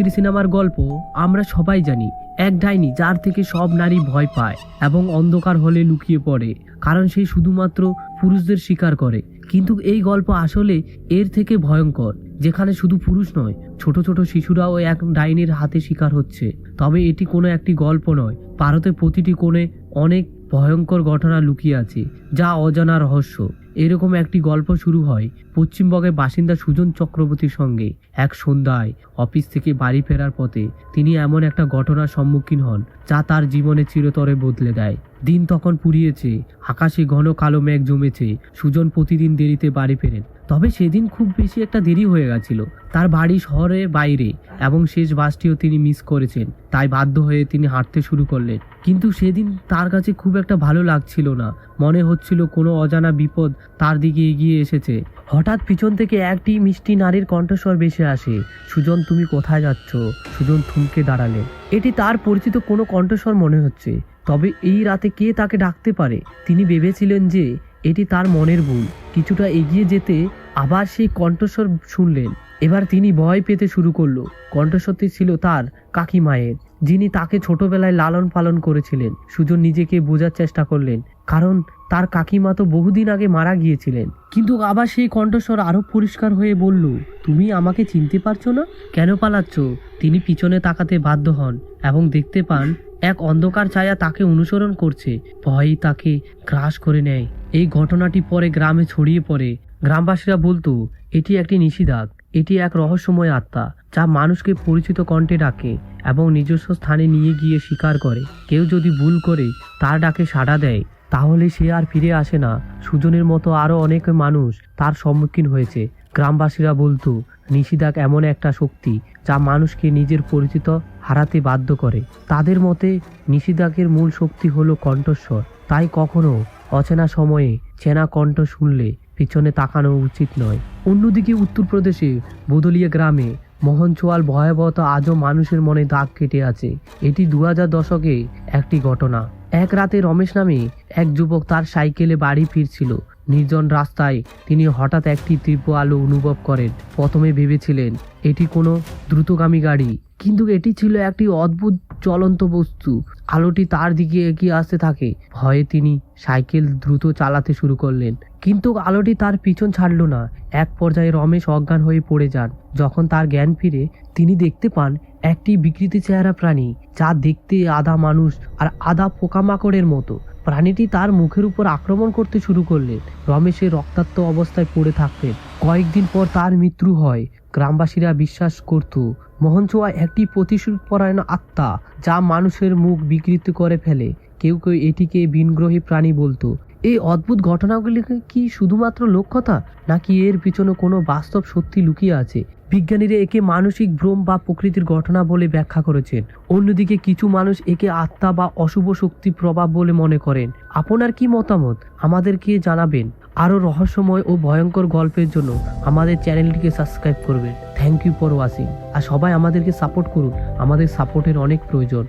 শাস্তির সিনেমার গল্প আমরা সবাই জানি। এক ডাইনি যার থেকে সব নারী ভয় পায় এবং অন্ধকার হলে লুকিয়ে পড়ে, কারণ সে শুধুমাত্র পুরুষদের শিকার করে। কিন্তু এই গল্প আসলে এর থেকে ভয়ঙ্কর, যেখানে শুধু পুরুষ নয়, ছোট ছোট শিশুরাও এক ডাইনির হাতে শিকার হচ্ছে। তবে এটি কোনো একটি গল্প নয়, ভারতের প্রতিটি কোণে অনেক ভয়ঙ্কর ঘটনা লুকিয়ে আছে, যা অজানা রহস্য। এরকম একটি গল্প শুরু হয়। পশ্চিমবঙ্গের বাসিন্দা সুজন চক্রবর্তীর সঙ্গে। এক সন্ধ্যায় অফিস থেকে বাড়ি ফেরার পথে তিনি এমন একটা ঘটনার সম্মুখীন হন, যা তার জীবনে চিরতরে বদলে দেয়। দিন তখন পুড়িয়েছে, আকাশে ঘন কালো মেঘ জমেছে। সুজন প্রতিদিন দেরিতে বাড়ি ফেরেন। তবে সেদিন খুব বেশি একটা দেরি হয়ে গেছিল। তার বাড়ি শহরে বাইরে এবং শেষ বাসটিও তিনি মিস করেছেন, তাই বাধ্য হয়ে তিনি হাঁটতে শুরু করলেন। কিন্তু সেদিন তার কাছে খুব একটা ভালো লাগছিল না। মনে হচ্ছিল কোনো অজানা বিপদ তার দিকে এগিয়ে এসেছে। হঠাৎ পিছন থেকে একটি মিষ্টি নারীর কণ্ঠস্বর ভেসে আসে, সুজন, তুমি কোথায় যাচ্ছ? সুজন থমকে দাঁড়ালেন। এটি তার পরিচিত কোনো কণ্ঠস্বর মনে হচ্ছে, তবে এই রাতে কে তাকে ডাকতে পারে? তিনি ভেবেছিলেন যে এটি তার মনের ভুল। কিছুটা এগিয়ে যেতে আবার সেই কণ্ঠস্বর শুনলেন। এবার তিনি ভয় পেতে শুরু করল। কণ্ঠস্বরটি ছিল তার কাকিমায়ের যিনি তাকে ছোটবেলায় লালন পালন করেছিলেন। সুজন নিজেকে বোঝার চেষ্টা করলেন, কারণ তার কাকিমা তো বহুদিন আগে মারা গিয়েছিলেন। কিন্তু আবার সেই কণ্ঠস্বর আরও পরিষ্কার হয়ে বলল, তুমি আমাকে চিনতে পারছ না? কেন পালাচ্ছ? তিনি পিছনে তাকাতে বাধ্য হন এবং দেখতে পান, এক অন্ধকার ছায়া তাকে অনুসরণ করছে। ভয়ই তাকে গ্রাস করে নেয়। এই ঘটনাটি পরে গ্রামে ছড়িয়ে পড়ে। গ্রামবাসীরা বলতো, এটি একটি নিষিদাগ এটি এক রহস্যময় আত্মা, যা মানুষকে পরিচিত কণ্ঠে ডাকে এবং নিজস্ব স্থানে নিয়ে গিয়ে শিকার করে। কেউ যদি ভুল করে, তার ডাকে সাড়া দেয়, তাহলে সে আর ফিরে আসে না। সুজনের মতো আরও অনেক মানুষ তার সম্মুখীন হয়েছে। গ্রামবাসীরা বলতো নিষিদাগ এমন একটা শক্তি, যা মানুষকে নিজের পরিচিত হারাতে বাধ্য করে। তাদের মতে নিষিদাগের মূল শক্তি হলো কণ্ঠস্বর। তাই কখনো অচেনা সময়ে চেনা কণ্ঠ শুনলে পিছনে তাকানো উচিত নয়। অন্যদিকে উত্তরপ্রদেশে বদলিয়া গ্রামে মোহনচোয়াল ভয়াবহতা আজও মানুষের মনে দাগ কেটে আছে। এটি দু হাজার দশকে একটি ঘটনা। এক রাতে রমেশ নামে এক যুবক তার সাইকেলে বাড়ি ফিরছিল। নির্জন রাস্তায় তিনি হঠাৎ একটি তীব্র আলো অনুভব করেন। প্রথমে ভেবেছিলেন, এটি কোনো দ্রুতগামী গাড়ি। কিন্তু এটি ছিল একটি অদ্ভুত চলন্ত বস্তু। আলোটি তার দিকে এগিয়ে আসতে থাকে। ভয়ে তিনি সাইকেল দ্রুত চালাতে শুরু করলেন। কিন্তু আলোটি তার পিছন ছাড়লো না। এক পর্যায়ে রমেশ অজ্ঞান হয়ে পড়ে যান। যখন তার জ্ঞান ফিরে, তিনি দেখতে পান একটি বিকৃতি চেহারা প্রাণী, যা দেখতে আধা মানুষ আর আধা পোকামাকড়ের মতো। প্রাণীটি তার মুখের উপর আক্রমণ করতে শুরু করলেন। রমেশের রক্তাক্ত অবস্থায় পড়ে থাকতেন। কয়েকদিন পর তার মৃত্যু হয়। গ্রামবাসীরা বিশ্বাস করত মোহনচোয়া একটি প্রতিশোধপরায়ণ আত্মা, যা মানুষের মুখ বিকৃত করে ফেলে। কেউ কেউ এটিকে বিনগ্রহী প্রাণী বলতো। এই অদ্ভুত ঘটনাগুলি কি শুধুমাত্র লক্ষ্যতা, নাকি এর পিছনে কোনো বাস্তব সত্যি লুকিয়ে আছে? বিজ্ঞানীরা একে মানসিক ভ্রম বা প্রকৃতির ঘটনা বলে ব্যাখ্যা করেছেন। অন্যদিকে কিছু মানুষ একে আত্মা বা অশুভ শক্তি প্রভাব বলে মনে করেন। আপনার কি মতামত? আমাদেরকে জানাবেন? আরও রহস্যময় ও ভয়ঙ্কর গল্পের জন্য আমাদের চ্যানেলটিকে সাবস্ক্রাইব করবেন। Thank you for watching. আর সবাই আমাদেরকে সাপোর্ট করুন। আমাদের সাপোর্টের অনেক প্রয়োজন।